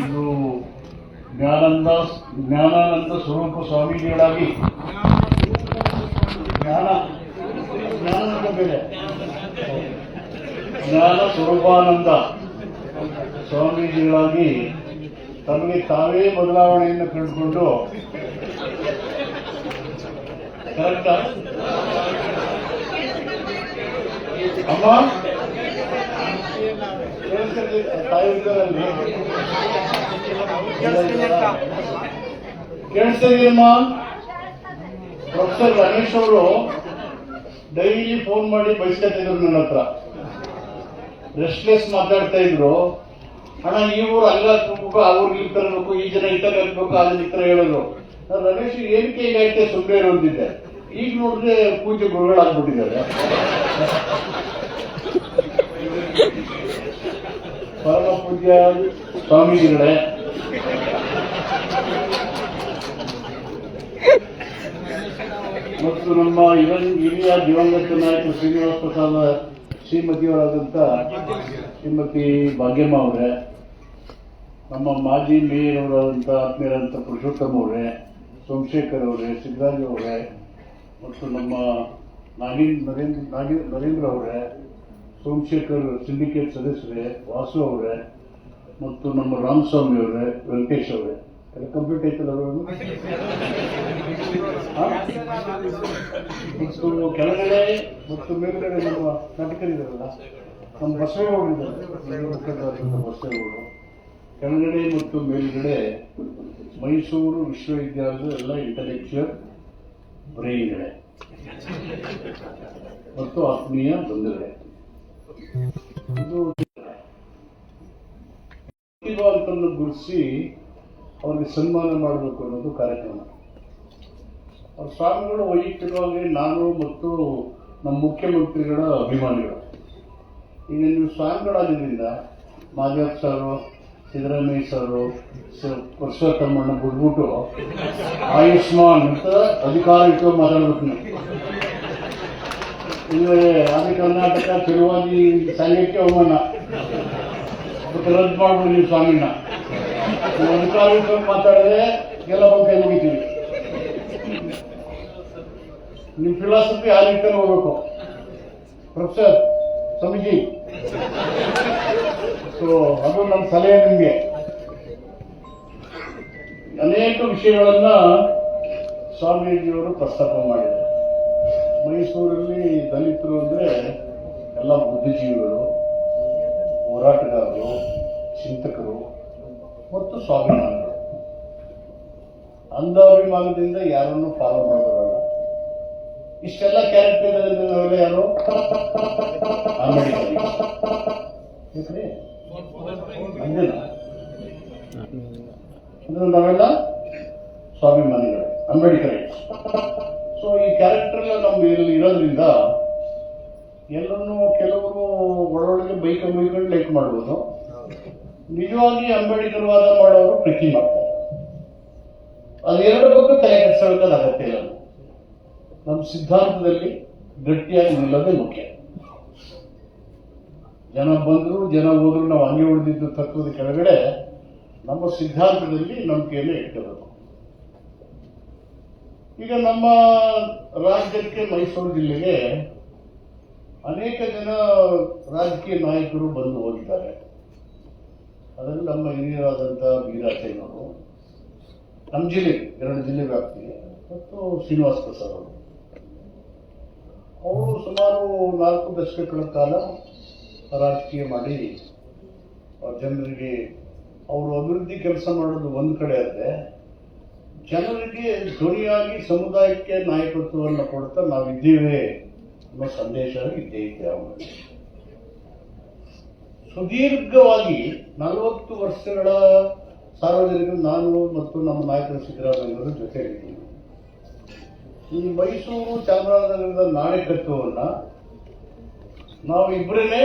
ಇದು ಜ್ಞಾನಂದ, ಜ್ಞಾನಾನಂದ ಸ್ವರೂಪ ಸ್ವಾಮೀಜಿಗಳಾಗಿ. ಜ್ಞಾನ, ಜ್ಞಾನಾನಂದ ಬೇರೆ ಜ್ಞಾನ ಸ್ವರೂಪಾನಂದ ಸ್ವಾಮೀಜಿಗಳಾಗಿ ತಮಗೆ ತಾವೇ ಬದಲಾವಣೆಯನ್ನು ಕಂಡುಕೊಂಡು. ಕರೆಕ್ಟ್? ಅಮ್ಮ? ಕೇಳಿಸ್ಕೊಳ್ಳಿ, ತಾಯಿ ಇದ್ದಾರಲ್ಲಿ. ಕೇಳಿಸ್ತಾ ಇದೆಯಮ್ಮ ಪ್ರೊಫೆಸರ್ ರಮೇಶ್ ಅವರು ಡೈಲಿ ಫೋನ್ ಮಾಡಿ ಬಯಸ್ಕೊತಿದ್ರು ನನ್ನ ಹತ್ರ. ರೆಸ್ಟ್ಲೆಸ್ ಮಾತಾಡ್ತಾ ಇದ್ರು. ಅಣ್ಣ ಈ ಊರು ಅಲ್ಲ ಹಾಕ್ಬೇಕು ಆ ಊರಿಗೆ ಇಲ್ಲಿ ತರಬೇಕು ಈ ಜನ ಇತರ ಹಾಕ್ಬೇಕು ಅಲ್ಲಿ ಈ ತರ ಹೇಳಿದ್ರು ನಾನು ರಮೇಶ್ ಏನಕ್ಕೆ ಹೀಗಾಯ್ತೆ ಸುಮ್ಮನೆ ಅಂತಿದ್ದೆ. ಈಗ ನೋಡಿದ್ರೆ ಪೂಜೆ ಗುರುಗಳಾಗ್ಬಿಟ್ಟಿದ್ದಾರೆ. ಪರಮ ಪೂಜ್ಯ ಸ್ವಾಮೀಜಿಗಳೇ. ಮತ್ತು ನಮ್ಮ ಇವನ್ ಹಿರಿಯ ದಿವಂಗತ ನಾಯಕ ಶ್ರೀನಿವಾಸ ಪ್ರಸಾದ ಶ್ರೀಮತಿಯವರಾದಂಥ ಶ್ರೀಮತಿ ಭಾಗ್ಯಮ್ಮ ಅವರೇ, ನಮ್ಮ ಮಾಜಿ ಮೇಯರ್ ಅವರಾದಂಥ ಆತ್ಮೀಯರಾದಂಥ ಪುರುಷೋತ್ತಮ ಅವರೇ, ಸೋಮಶೇಖರ್ ಅವರೇ ಸಿದ್ದರಾಜ್ ಅವರೇ, ಮತ್ತು ನಮ್ಮ ನಾಗೇಂದ್ರ ನರೇಂದ್ರ ನರೇಂದ್ರ ಅವರೇ ಸೋಮಶೇಖರ್ ಸಿಂಡಿಕೇಟ್ ಸದಸ್ಯರೇ, ವಾಸು ಅವರೇ, ಮತ್ತು ನಮ್ಮ ರಾಮಸ್ವಾಮಿ ಅವರೇ, ವೆಂಕಟೇಶ್ ಅವರೇ. ಎಲ್ಲ ಕಂಪ್ಲೀಟ್ ಅವರನ್ನು ಮತ್ತು ಕೆಳಗಡೆ ಮತ್ತು ಮೇಲ್ಗಡೆ ನಮ್ಮ ನಟಕರಿದಾರಲ್ಲ, ನಮ್ಮ ಬಸವೇಗೌಡರಿದ್ದಾರೆ ಬಸವೇಗೌಡರು ಕೆಳಗಡೆ ಮತ್ತು ಮೇಲ್ಗಡೆ ಮೈಸೂರು ವಿಶ್ವವಿದ್ಯಾಲಯದ ಎಲ್ಲ ಇಂಟಲೆಕ್ಚುಯಲ್ ಬ್ರೈನ್ಗಳೇ ಮತ್ತು ಆತ್ಮೀಯ ಬಂಧುಗಳೇ. ಪ್ರತಿಭಾವಂತರನ್ನು ಗುರುತಿಸಿ ಅವರಿಗೆ ಸನ್ಮಾನ ಮಾಡಬೇಕು ಅನ್ನೋದು ಕಾರ್ಯಕ್ರಮ. ಅವ್ರ ಸ್ವಾಮಿಗಳು ವೈಯಕ್ತಿಕವಾಗಿ ನಾನು ಮತ್ತು ನಮ್ಮ ಮುಖ್ಯಮಂತ್ರಿಗಳ ಅಭಿಮಾನಿಗಳು. ಈಗ ನೀವು ಸ್ವಾಮಿಗಳಾಗಿದ್ದರಿಂದ ಮಾದೇವ್ ಸಾರು, ಸಿದ್ದರಾಮಯ್ಯ ಸಾರು, ಸ- ಬಿಟ್ಬಿಟ್ಟು ಆಯುಷ್ಮಾನ್ ಅಂತ ಅಧಿಕಾರಿಕ ಮಾತಾಡ್ಬೇಕು ನೀವು. ಇಲ್ಲೇ ಆದಿ ಕರ್ನಾಟಕ ತಿರುವಾದಿ ಸಂಘಕ್ಕೆ ಅವಮಾನ. ರದ್ದು ಮಾಡ್ಬೋದು ನೀವು ಸ್ವಾಮಿನ. ಅಧಿಕಾರಿಗಳು ಮಾತಾಡಿದ್ರೆ ಎಲ್ಲ ಮುಗಿತೀವಿ. ನಿಮ್ಮ ಫಿಲಾಸಫಿ ಆ ರೀತಿ ಹೋಗ್ಬೇಕು. ಪ್ರೊಫೆಸರ್ ಸ್ವಾಮೀಜಿ. ಸೊ ಅದು ನನ್ನ ಸಲಹೆ ನಿಮಗೆ. ಅನೇಕ ವಿಷಯಗಳನ್ನ ಸ್ವಾಮೀಜಿಯವರು ಪ್ರಸ್ತಾಪ ಮಾಡಿದ್ದಾರೆ. ಮೈಸೂರಲ್ಲಿ ದಲಿತರು ಅಂದ್ರೆ ಎಲ್ಲ ಬುದ್ಧಿಜೀವಿಗಳು, ಹೋರಾಟಗಾರರು, ಚಿಂತಕರು, ಮತ್ತು ಸ್ವಾಭಿಮಾನಿಗಳು. ಅಂಧಾಭಿಮಾನದಿಂದ ಯಾರನ್ನು ಫಾಲೋ ಮಾಡೋದಲ್ಲ ಇಷ್ಟೆಲ್ಲ ಕ್ಯಾರೆಕ್ಟರ್ ಯಾರು? ಅಂಬೇಡ್ಕರ್ ನಾವೆಲ್ಲ ಸ್ವಾಭಿಮಾನಿಗಳು, ಅಂಬೇಡ್ಕರ್. ಇಲ್ಲಿ ಇರೋದ್ರಿಂದ ಎಲ್ಲರೂ ಕೆಲವರು ಒಳೊಳಗೆ ಬೈಕ್ ಬೈಕೊಂಡು ಲೈಕ್ ಮಾಡ್ಬೋದು. ನಿಜವಾಗಿ ಅಂಬೇಡ್ಕರ್ ವಾದ ಮಾಡೋರು ಪ್ರೀತಿ ಮಾಡ್ತಾರೆ. ಅದೆರಡು ಬಗ್ಗೆ ತಲೆ ಅಗತ್ಯ ಇಲ್ಲ. ನಮ್ಮ ಸಿದ್ಧಾಂತದಲ್ಲಿ ಗಟ್ಟಿಯಾಗಿ ನಿಲ್ಲೋದೇ ಮುಖ್ಯ. ಜನ ಬಂದ್ರು, ಜನ ಹೋದ್ರು, ನಾವು ಹಂಗೆ ಉಳಿದಿದ್ದು ತತ್ವದ ಕೆಳಗಡೆ ನಮ್ಮ ಸಿದ್ಧಾಂತದಲ್ಲಿ ನಂಬಿಕೆಯನ್ನು ಇಟ್ಕೋಬೇಕು. ಈಗ ನಮ್ಮ ರಾಜ್ಯಕ್ಕೆ ಮೈಸೂರು ಜಿಲ್ಲೆಗೆ ಅನೇಕ ಜನ ರಾಜಕೀಯ ನಾಯಕರು ಬಂದು ಹೋಗಿದ್ದಾರೆ. ಅದರಲ್ಲಿ ನಮ್ಮ ಹಿರಿಯರಾದಂಥ ವೀರಾಚಯ್ಯನವರು ನಮ್ಮ ಜಿಲ್ಲೆ, ಎರಡು ಜಿಲ್ಲೆ ವ್ಯಾಪ್ತಿಗೆ ಮತ್ತು ಶ್ರೀನಿವಾಸ ಪ್ರಸಾದ್ ಅವರು. ಅವರು ಸುಮಾರು ನಾಲ್ಕು ದಶಕಗಳ ಕಾಲ ರಾಜಕೀಯ ಮಾಡಿ, ಜನರಿಗೆ ಅವರು ಅಭಿವೃದ್ಧಿ ಕೆಲಸ ಮಾಡೋದು ಒಂದು ಕಡೆ ಆದ್ರೆ ಜನರಿಗೆ ಧ್ವನಿಯಾಗಿ ಸಮುದಾಯಕ್ಕೆ ನಾಯಕತ್ವವನ್ನು ಕೊಡ್ತಾ ನಾವಿದ್ದೇವೆ ಅನ್ನೋ ಸಂದೇಶ ಇದ್ದೇ ಇದೆ ಅವರಲ್ಲಿ ಸುದೀರ್ಘವಾಗಿ ನಲವತ್ತು ವರ್ಷಗಳ ಸಾರ್ವಜನಿಕರು ನಾನು ಮತ್ತು ನಮ್ಮ ನಾಯಕರು ಸಿದ್ದರಾಮಯ್ಯವರು ಜೊತೆಗಿದ್ದೀವಿ ಈ ಮೈಸೂರು ಚಾಮರಾಜನಗರದ ನಾಯಕತ್ವವನ್ನ ನಾವು ಇಬ್ಬರೇ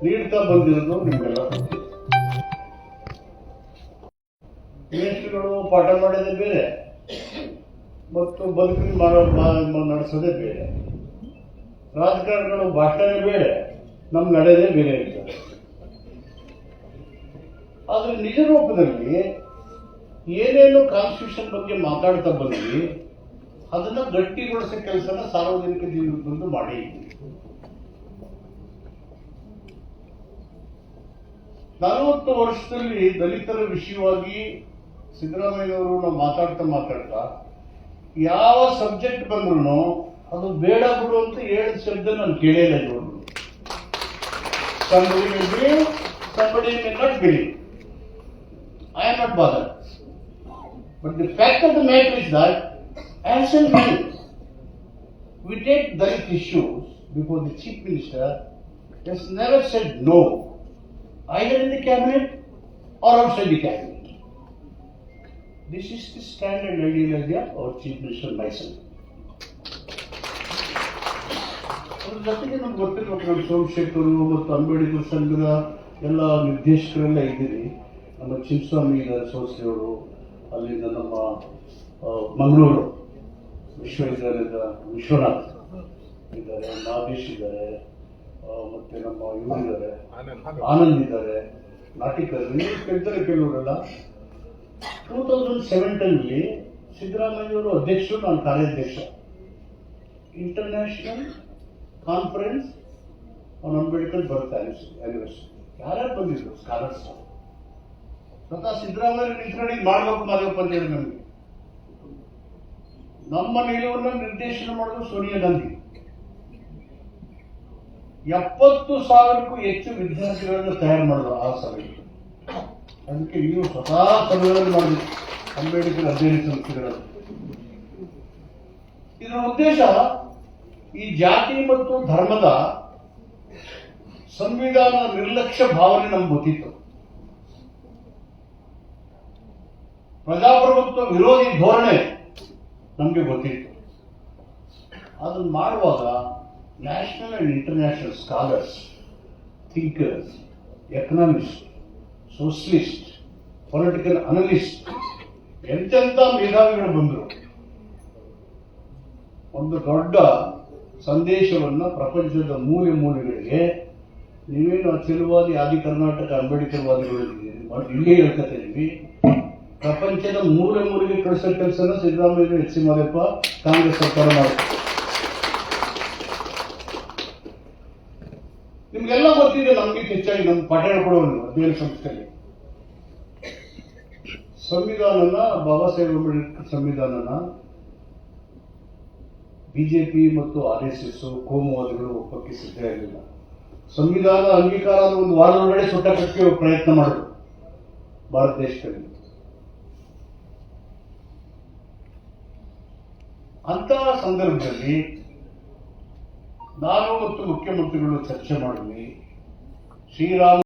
ನೀಡ್ತಾ ಬಂದಿರೋದು ನಿಮಗೆಲ್ಲ ಮೇಷ್ಟ್ರುಗಳು ಪಾಠ ಮಾಡೋದೇ ಬೇರೆ. ಮತ್ತು ಬದುಕಿನ ಮಾಡೋ ನಡೆಸೋದೇ ಬೇರೆ. ರಾಜಕಾರಣಿಗಳು ಭಾಷಣನೇ ಬೇರೆ. ನಮ್ಮ ನಡೆದೇ ಬೇರೆ ಇರ್ತದೆ. ಆದರೆ ನಿಜ ರೂಪದಲ್ಲಿ ಏನೇನು ಕಾನ್ಸ್ಟಿಟ್ಯೂಷನ್ ಬಗ್ಗೆ ಮಾತಾಡ್ತಾ ಬಂದ್ವಿ, ಅದನ್ನ ಗಟ್ಟಿಗೊಳಿಸೋ ಕೆಲಸನ ಸಾರ್ವಜನಿಕ ಜೀವನದಂದು ಮಾಡಿ. ನಲವತ್ತು ವರ್ಷದಲ್ಲಿ ದಲಿತರ ವಿಷಯವಾಗಿ ಸಿದ್ದರಾಮಯ್ಯನವರು ನಾವು ಮಾತಾಡ್ತಾ ಮಾತಾಡ್ತಾ ಯಾವ ಸಬ್ಜೆಕ್ಟ್ ಬಂದ್ರು ಅದು ಬೇಡ ಬಿಡು ಅಂತ ಹೇಳಿದ ಶಬ್ದ ನಾನು ಕೇಳಿಲ್ಲ ಇವರು somebody may believe, somebody may not believe. I am not bothered. But the fact of the matter is that as and when we take Dalit issues before the chief minister, he has never said no, either in the cabinet or outside the cabinet. This is the standard radiology of our chief minister myself. ಅದ್ರ ಜೊತೆಗೆ ನಮ್ಗೆ ಗೊತ್ತಿರ್ಬೇಕು ನಮ್ಮ ಸೋಮಶೇಖರ್ ಮತ್ತು ಅಂಬೇಡ್ಕರ್ ಸಂಘದ ಎಲ್ಲ ನಿರ್ದೇಶಕರೆಲ್ಲ ಇದ್ದೀರಿ. ನಮ್ಮ ಚಿನ್ನಸ್ವಾಮಿ ಇದ್ದಾರೆ ಸೋಸ್ರಿಯವರು ಅಲ್ಲಿಂದ ನಮ್ಮ ಮಂಗಳೂರು ವಿಶ್ವವಿದ್ಯಾಲಯದ ವಿಶ್ವನಾಥ್ ಇದ್ದಾರೆ ನಾಗೇಶ್ ಇದ್ದಾರೆ ಮತ್ತೆ ನಮ್ಮ ಇವರು ಇದ್ದಾರೆ. ಆನಂದ್. ಇದ್ದಾರೆ. ನಾಟಿಕರ್. ಕೇಳ್ತಾರೆ ಕೆಲವರೆಲ್ಲ ಟೂ ತೌಸಂಡ್ ಸೆವೆಂಟಲ್ಲಿ ಸಿದ್ದರಾಮಯ್ಯವರು ಅಧ್ಯಕ್ಷರು, ನಾನು ಕಾರ್ಯಾಧ್ಯಕ್ಷ. ಇಂಟರ್ನ್ಯಾಷನಲ್ ಕಾನ್ಫರೆನ್ಸ್ ಆನ್ ಅಂಬೇಡ್ಕರ್ ಬರ್ತಾ ಆನಿವರ್ಸರಿ ಯಾರ್ಯಾರು ಬಂದಿದ್ರು? ಸ್ಕಾಲರ್ಸ್ ಸ್ವತಃ ಸಿದ್ದರಾಮಯ್ಯ ನಿಂತ್ಕೊಂಡು ಮಾಡ್ಬೇಕು ಮಾಡ್ಬೇಕು ಅಂತ ಹೇಳಿ ನಮಗೆ. ನಮ್ಮ ನಿಲುವನ್ನು ನಿರ್ದೇಶನ ಮಾಡಿದ್ರು ಸೋನಿಯಾ ಗಾಂಧಿ. ಎಪ್ಪತ್ತು ಸಾವಿರಕ್ಕೂ ಹೆಚ್ಚು ವಿದ್ಯಾರ್ಥಿಗಳನ್ನು ತಯಾರು ಮಾಡಿದ್ರು ಆ ಸಭೆಗೆ ಅದಕ್ಕೆ ನೀವು ಸ್ವತಃ ಸಭೆಗಳನ್ನು ಮಾಡಬೇಕು ಅಂಬೇಡ್ಕರ್ ಅಧ್ಯಯನ ಸಂಸ್ಥೆಗಳಲ್ಲಿ ಇದರ ಉದ್ದೇಶ ಈ ಜಾತಿ ಮತ್ತು ಧರ್ಮದ ಸಂವಿಧಾನ ನಿರ್ಲಕ್ಷ್ಯ ಭಾವನೆ ನಮ್ಗೆ ಗೊತ್ತಿತ್ತು. ಪ್ರಜಾಪ್ರಭುತ್ವ ವಿರೋಧಿ ಧೋರಣೆ ನಮಗೆ ಗೊತ್ತಿತ್ತು. ಅದನ್ನು ಮಾಡುವಾಗ national and international scholars thinkers economist socialist, political analyst, ಎಂತೆಂಥ ಮೇಧಾವಿಗಳು ಬಂದರು. ಒಂದು ದೊಡ್ಡ ಸಂದೇಶವನ್ನು ಪ್ರಪಂಚದ ಮೂಲೆ ಮೂಲೆಗಳಿಗೆ, ನೀವೇನು ಅಚಲವಾದಿ ಆದಿ ಕರ್ನಾಟಕ ಅಂಬೇಡ್ಕರ್ವಾದಿಗಳು ಇಲ್ಲೇ ಹೇಳ್ಕೊತಾ ಇದ್ವಿ. ಪ್ರಪಂಚದ ಮೂಲೆ ಮೂಲೆಗೆ ಕಳಿಸೋ ಕೆಲಸನ ಸಿದ್ದರಾಮಯ್ಯ ಎಚ್ ಸಿ ಮಾದಪ್ಪ ಕಾಂಗ್ರೆಸ್ ಸರ್ಕಾರ ಮಾಡಿದೆ ನಿಮ್ಗೆಲ್ಲ ಗೊತ್ತಿದೆ ನಮ್ಗೆ ಹೆಚ್ಚಾಗಿ ನಮ್ಮ ಪಾಠ ಹೇಳ್ಕೊಡೋನು ಅಧ್ಯಯನ ಸಂಸ್ಥೆಯಲ್ಲಿ. ಸಂವಿಧಾನನ ಬಾಬಾ ಸಾಹೇಬ್ ಅಂಬೇಡ್ಕರ್ ಸಂವಿಧಾನನ ಬಿಜೆಪಿ ಮತ್ತು ಆರ್ ಎಸ್ ಎಸ್ ಕೋಮುವಾದಿಗಳು ಒಪ್ಪಕ್ಕೆ ಸಿದ್ಧ ಇರಲಿಲ್ಲ. ಸಂವಿಧಾನ ಅಂಗೀಕಾರ ಒಂದು ವಾರದೊಳಗಡೆ ಸುಟ್ಟಕ್ಕೆ ಪ್ರಯತ್ನ ಮಾಡಿದ್ರು ಭಾರತ ದೇಶದಲ್ಲಿ. ಅಂತಹ ಸಂದರ್ಭದಲ್ಲಿ ನಾನು ಮತ್ತು ಮುಖ್ಯಮಂತ್ರಿಗಳು ಚರ್ಚೆ ಮಾಡಿದ್ವಿ. Sri Ram